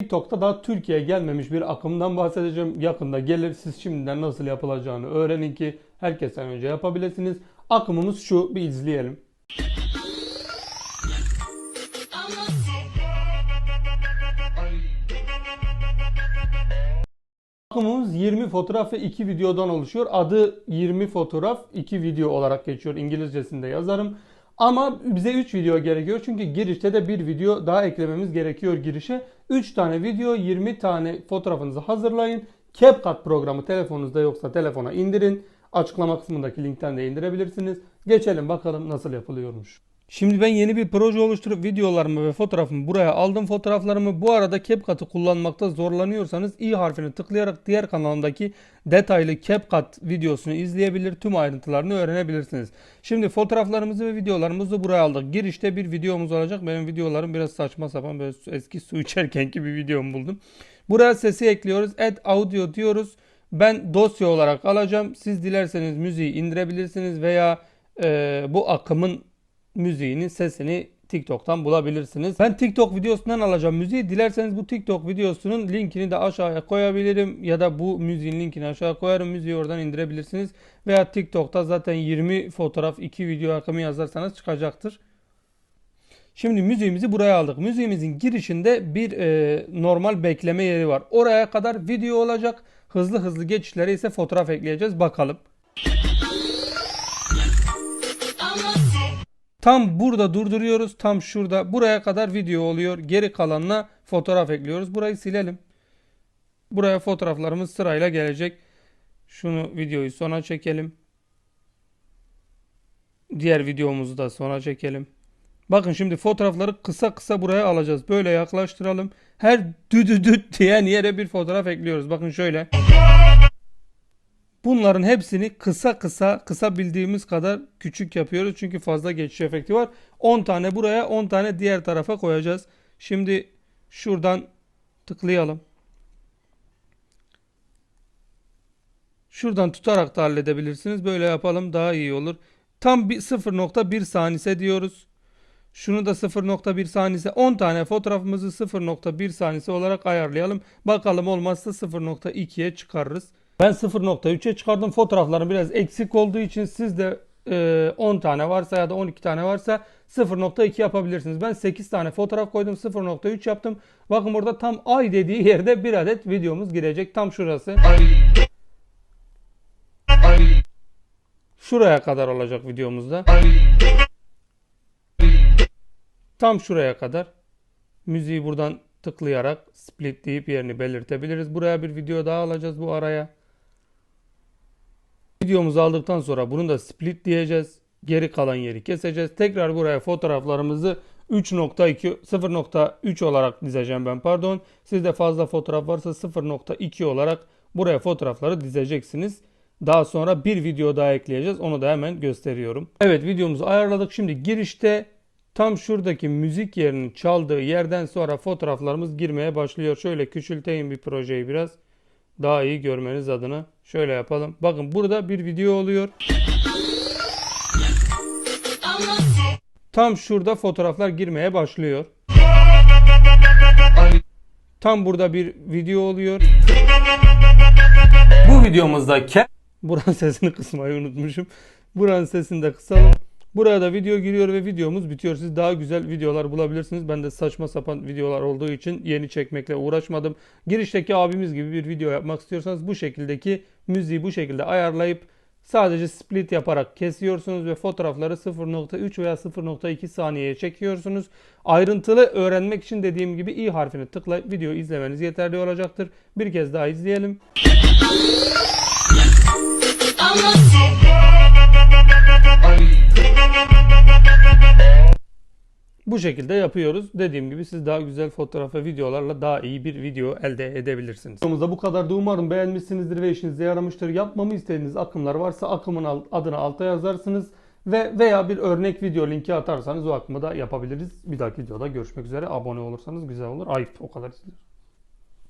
TikTok'ta daha Türkiye'ye gelmemiş bir akımdan bahsedeceğim. Yakında gelir siz şimdiden nasıl yapılacağını öğrenin ki herkesten önce yapabilirsiniz. Akımımız şu bir izleyelim. Akımımız 20 fotoğraf ve 2 videodan oluşuyor. Adı 20 fotoğraf 2 video olarak geçiyor. İngilizcesinde yazarım. Ama bize 3 video gerekiyor. Çünkü girişte de bir video daha eklememiz gerekiyor girişe. 3 tane video 20 tane fotoğrafınızı hazırlayın. CapCut programı telefonunuzda yoksa telefona indirin. Açıklama kısmındaki linkten de indirebilirsiniz. Geçelim bakalım nasıl yapılıyormuş. Şimdi ben yeni bir proje oluşturup videolarımı ve fotoğrafımı buraya aldım fotoğraflarımı. Bu arada CapCut'ı kullanmakta zorlanıyorsanız i harfini tıklayarak diğer kanalındaki detaylı CapCut videosunu izleyebilir, tüm ayrıntılarını öğrenebilirsiniz. Şimdi fotoğraflarımızı ve videolarımızı buraya aldık. Girişte bir videomuz olacak. Benim videolarım biraz saçma sapan böyle eski su içerkenki bir videomu buldum. Buraya sesi ekliyoruz. Add audio diyoruz. Ben dosya olarak alacağım. Siz dilerseniz müziği indirebilirsiniz veya e, bu akımın müziğinin sesini TikTok'tan bulabilirsiniz. Ben TikTok videosundan alacağım müziği. Dilerseniz bu TikTok videosunun linkini de aşağıya koyabilirim ya da bu müziğin linkini aşağıya koyarım. Müziği oradan indirebilirsiniz. Veya TikTok'ta zaten 20 fotoğraf 2 video akımı yazarsanız çıkacaktır. Şimdi müziğimizi buraya aldık. Müziğimizin girişinde bir e, normal bekleme yeri var. Oraya kadar video olacak. Hızlı hızlı geçişlere ise fotoğraf ekleyeceğiz. Bakalım. Tam burada durduruyoruz. Tam şurada. Buraya kadar video oluyor. Geri kalanına fotoğraf ekliyoruz. Burayı silelim. Buraya fotoğraflarımız sırayla gelecek. Şunu videoyu sona çekelim. Diğer videomuzu da sona çekelim. Bakın şimdi fotoğrafları kısa kısa buraya alacağız. Böyle yaklaştıralım. Her düdüdüt diyen yere bir fotoğraf ekliyoruz. Bakın şöyle. Bunların hepsini kısa kısa kısa bildiğimiz kadar küçük yapıyoruz. Çünkü fazla geçiş efekti var. 10 tane buraya 10 tane diğer tarafa koyacağız. Şimdi şuradan tıklayalım. Şuradan tutarak da halledebilirsiniz. Böyle yapalım daha iyi olur. Tam bir 0.1 saniyese diyoruz. Şunu da 0.1 saniyese 10 tane fotoğrafımızı 0.1 saniyese olarak ayarlayalım. Bakalım olmazsa 0.2'ye çıkarırız. Ben 0.3'e çıkardım. Fotoğraflarım biraz eksik olduğu için siz de e, 10 tane varsa ya da 12 tane varsa 0.2 yapabilirsiniz. Ben 8 tane fotoğraf koydum 0.3 yaptım. Bakın burada tam ay dediği yerde bir adet videomuz girecek. Tam şurası. Şuraya kadar olacak videomuzda. Tam şuraya kadar. Müziği buradan tıklayarak split deyip yerini belirtebiliriz. Buraya bir video daha alacağız bu araya. Videomuzu aldıktan sonra bunu da split diyeceğiz. Geri kalan yeri keseceğiz. Tekrar buraya fotoğraflarımızı 3.2 0.3 olarak dizeceğim ben pardon. Sizde fazla fotoğraf varsa 0.2 olarak buraya fotoğrafları dizeceksiniz. Daha sonra bir video daha ekleyeceğiz. Onu da hemen gösteriyorum. Evet videomuzu ayarladık. Şimdi girişte tam şuradaki müzik yerinin çaldığı yerden sonra fotoğraflarımız girmeye başlıyor. Şöyle küçülteyim bir projeyi biraz. Daha iyi görmeniz adına. Şöyle yapalım. Bakın burada bir video oluyor. Tam şurada fotoğraflar girmeye başlıyor. Tam burada bir video oluyor. Bu videomuzda ke Buranın sesini kısmayı unutmuşum. Buranın sesini de kısalım. Buraya da video giriyor ve videomuz bitiyor. Siz daha güzel videolar bulabilirsiniz. Ben de saçma sapan videolar olduğu için yeni çekmekle uğraşmadım. Girişteki abimiz gibi bir video yapmak istiyorsanız bu şekildeki müziği bu şekilde ayarlayıp sadece split yaparak kesiyorsunuz ve fotoğrafları 0.3 veya 0.2 saniyeye çekiyorsunuz. Ayrıntılı öğrenmek için dediğim gibi i harfini tıklayıp videoyu izlemeniz yeterli olacaktır. Bir kez daha izleyelim. Bu şekilde yapıyoruz. Dediğim gibi siz daha güzel fotoğraf ve videolarla daha iyi bir video elde edebilirsiniz. Videomuzda bu kadardı. Umarım beğenmişsinizdir ve işinize yaramıştır. Yapmamı istediğiniz akımlar varsa akımın adını alta yazarsınız ve veya bir örnek video linki atarsanız o akımı da yapabiliriz. Bir dahaki videoda görüşmek üzere. Abone olursanız güzel olur. Ayıp o kadar izliyoruz.